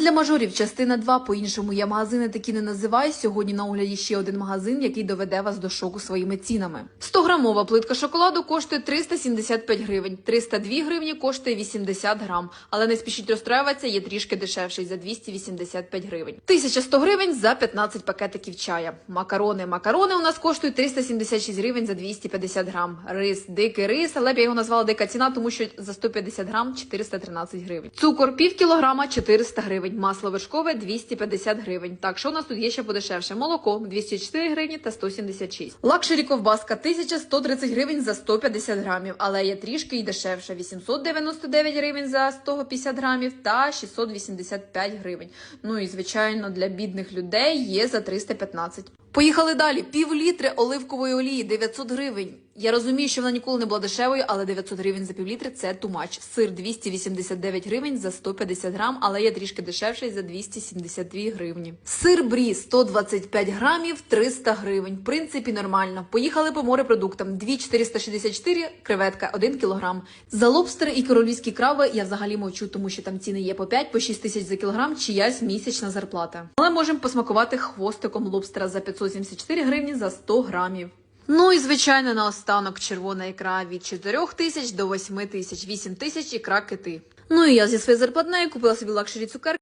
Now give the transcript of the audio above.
для мажорів, частина 2. По-іншому я магазини такі не називаю. Сьогодні на огляді ще один магазин, який доведе вас до шоку своїми цінами. 100-грамова плитка шоколаду коштує 375 гривень, 302 гривні коштує 80 грам. Але не спішіть розстроюватися, є трішки дешевший за 285 гривень. 1100 гривень за 15 пакетиків чая. Макарони. Макарони у нас коштують 376 гривень за 250 грам. Рис, дикий рис, але б я його назвала дика ціна, тому що за 150 грам 413 гривень. Цукор пів кілограма 400 гривень. Масло вершкове 250 гривень. Так, що у нас тут є ще подешевше? Молоко 204 гривні та 176. Лакшері ковбаска 1130 гривень за 150 грамів, але є трішки й дешевше 899 гривень за 150 грамів та 685 гривень. Ну і звичайно для бідних людей є за 315. Поїхали далі. Пів літри оливкової олії 900 гривень. Я розумію, що вона ніколи не була дешевою, але 900 гривень за пів літри – це тумач. Сир 289 гривень за 150 грам, але є трішки дешевший за 272 гривні. Сир брі 125 грамів 300 гривень. В принципі, нормально. Поїхали по морепродуктам. 2,464 креветка 1 кілограм. За лобстери і королівські крави я взагалі мовчу, тому що там ціни є по 5, по 6 тисяч за кілограм, чиясь місячна зарплата. Але можемо посмакувати хвостиком лобстера за 574 гривні за 100 грамів. Ну і звичайно, наостанок червона ікра від 4 тисяч до 8 тисяч, 8 тисяч ікра кити. Ну і я зі своєю зарплатної купила собі лакшері цукерки.